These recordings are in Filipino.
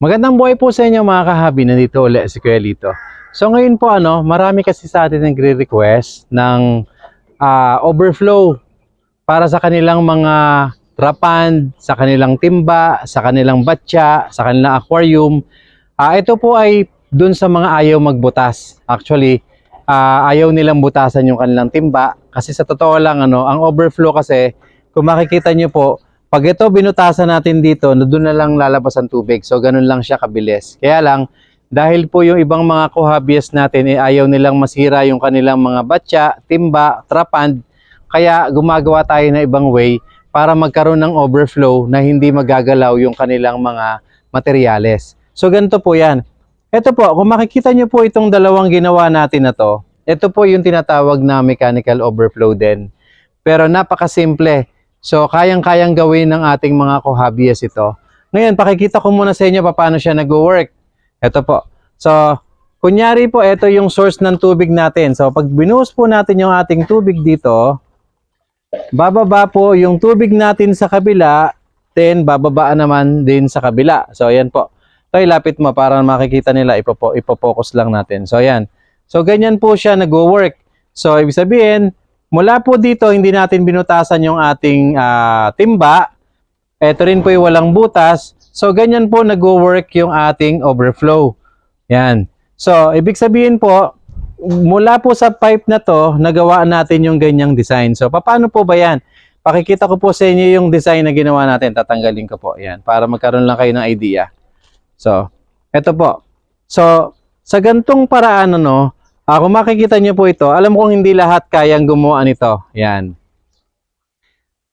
Magandang buhay po sa inyo mga kahabi. Nandito ulit si Kuya Lito. So ngayon po ano, marami kasi sa atin nagre-request ng ah, overflow para sa kanilang mga trapand, sa kanilang timba, sa kanilang batya, sa kanilang aquarium. Ah, ito po ay dun sa mga ayaw magbutas. Actually, ah, ayaw nilang butasan yung kanilang timba kasi sa totoo lang ano, ang overflow kasi kung makikita nyo po, pag ito binutasan natin dito, doon na lang lalabas ang tubig. So, ganun lang siya kabilis. Kaya lang, dahil po yung ibang mga kuhabias natin, eh, ayaw nilang masira yung kanilang mga batya, timba, trapand, kaya gumagawa tayo ng ibang way para magkaroon ng overflow na hindi magagalaw yung kanilang mga materyales. So, ganito po yan. Ito po, kung makikita nyo po itong dalawang ginawa natin na to, ito po yung tinatawag na mechanical overflow din. Pero napakasimple. So, kayang-kayang gawin ng ating mga kuhabias ito. Ngayon, pakikita ko muna sa inyo paano siya nag-work. Ito po. So, kunyari po, ito yung source ng tubig natin. So, pag binuhos po natin yung ating tubig dito, bababa po yung tubig natin sa kabila, then bababa naman din sa kabila. So, ayan po. Ito, ilapit mo para makikita nila, ipopo, ipopokus lang natin. So, ayan. So, ganyan po siya nag-work. So, ibig sabihin, mula po dito, hindi natin binutasan yung ating ah, timba. Ito rin po yung walang butas. So, ganyan po nag-work yung ating overflow. Yan. So, ibig sabihin po, mula po sa pipe na to, nagawa natin yung ganyang design. So, paano po ba yan? Pakikita ko po sa inyo yung design na ginawa natin. Tatanggalin ko po. Yan. Para magkaroon lang kayo ng idea. So, eto po. So, sa gantong paraan, ano, Ah, kung makikita niyo po ito, alam kong hindi lahat kayang gumawa nito. Yan.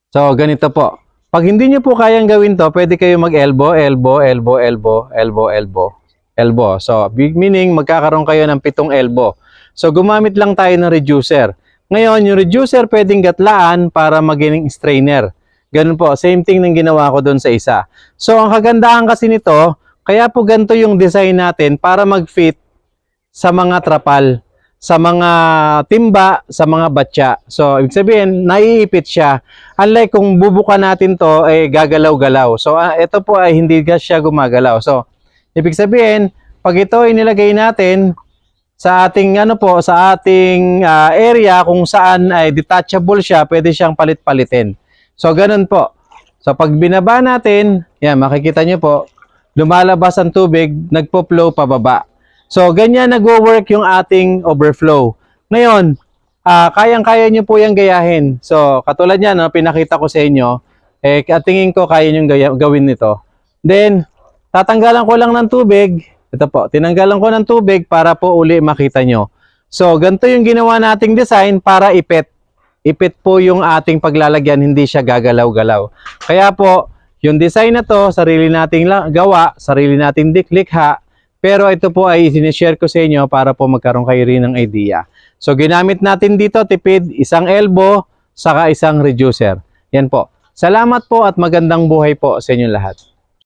So, ganito po. Pag hindi niyo po kayang gawin to, pwede kayo mag-elbow, elbow, elbow, elbow, elbow, elbow, elbow. So, big meaning magkakaroon kayo ng pitong elbow. So, gumamit lang tayo ng reducer. Ngayon, yung reducer pwedeng gatlaan para maging strainer. Ganun po, same thing ng ginawa ko doon sa isa. So, ang kagandahan kasi nito, kaya po ganito yung design natin para mag-fit sa mga trapal, sa mga timba, sa mga batya. So, ibig sabihin, naiipit siya. Unlike kung bubuka natin to, eh, gagalaw-galaw. So, ah, ito po ay hindi siya gumagalaw. So, ibig sabihin, pag ito ay nilagay natin sa ating ano po, sa ating ah, area kung saan ay detachable siya, pwede siyang palit-palitin. So, ganun po. So, pag binaba natin, yan, makikita nyo po, lumalabas ang tubig, nagpo-flow pababa. So, ganyan nagwo-work yung ating overflow. Ngayon, ah, kayang-kaya nyo po yung gayahin. So, katulad yan, no, pinakita ko sa inyo, eh, tingin ko kaya nyo gawin nito. Then, tatanggalan ko lang ng tubig. Ito po, tinanggalan ko ng tubig para po uli makita nyo. So, ganito yung ginawa nating design para ipit. Ipit po yung ating paglalagyan, hindi siya gagalaw-galaw. Kaya po, yung design na to, sarili nating gawa, sarili nating diklikha, pero ito po ay sinishare ko sa inyo para po magkaroon kayo rin ng idea. So, ginamit natin dito, tipid, isang elbow, saka isang reducer. Yan po. Salamat po at magandang buhay po sa inyo lahat.